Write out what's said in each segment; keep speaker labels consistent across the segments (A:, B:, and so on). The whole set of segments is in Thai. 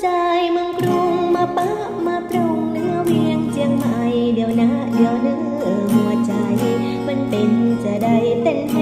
A: ใจเมืองกรุงมาปะมาปรุงเนื้อเวียงเจียงใหม่เดี๋ยวนะเดี๋ยวเนื้อหัวใจ มันเป็นจะได้เต้นแ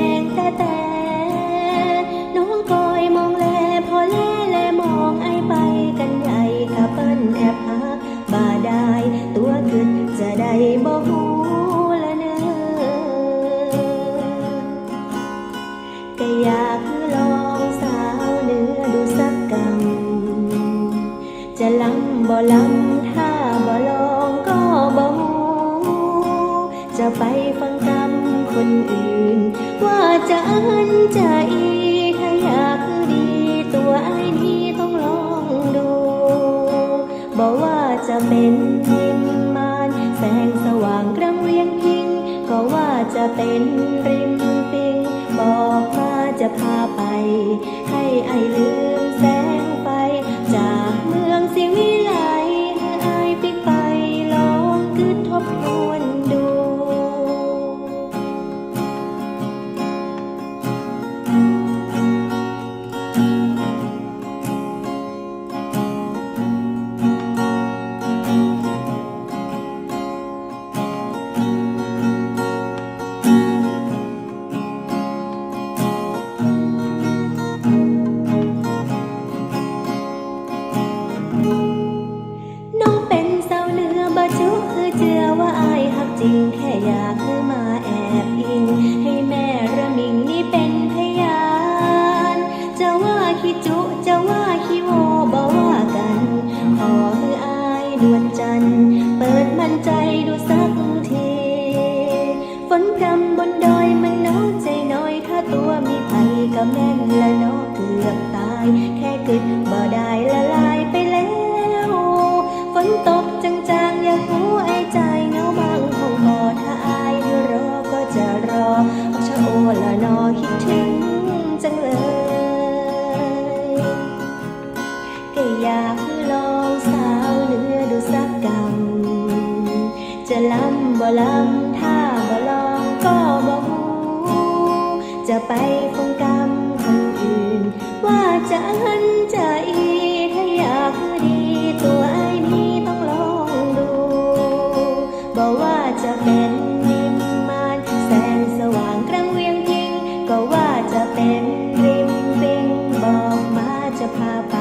A: ว่าจะอันจะอีถ้าอยากคือดีตัวไอ้นี้ต้องลองดูบอกว่าจะเป็นยิมมานแสงสว่างกลางเวียงพิง ก็ว่าจะเป็นริมปิง บอกว่าจะพาไปให้ นพรำบนดอยมันน้อยใจน้อย ถ้าตัวมีภัยก็แม่นละเนาะเกือบตาย แค่กึดบ่ได้ละลายไปแล้ว ฝนตกจางๆอยากรู้ไอ้ใจเงาบางคงพอถ้าอายอยู่รอก็จะรอเอาชะโอละนอคิดถึงจังเลยก็อยากลองสาวเนื้อดูสักกำจะล้ำบ่ล้ำ จะไปคงกรรมคนอื่น ว่าจะหันจะอีถ้าอยากดีตัวไอ้นี้ต้องลองดูบอกว่าจะเป็นนิมมานแสงสว่างกลางเวียงทิ้งก็ว่าจะเป็นริมปิงบอกมาจะพาไป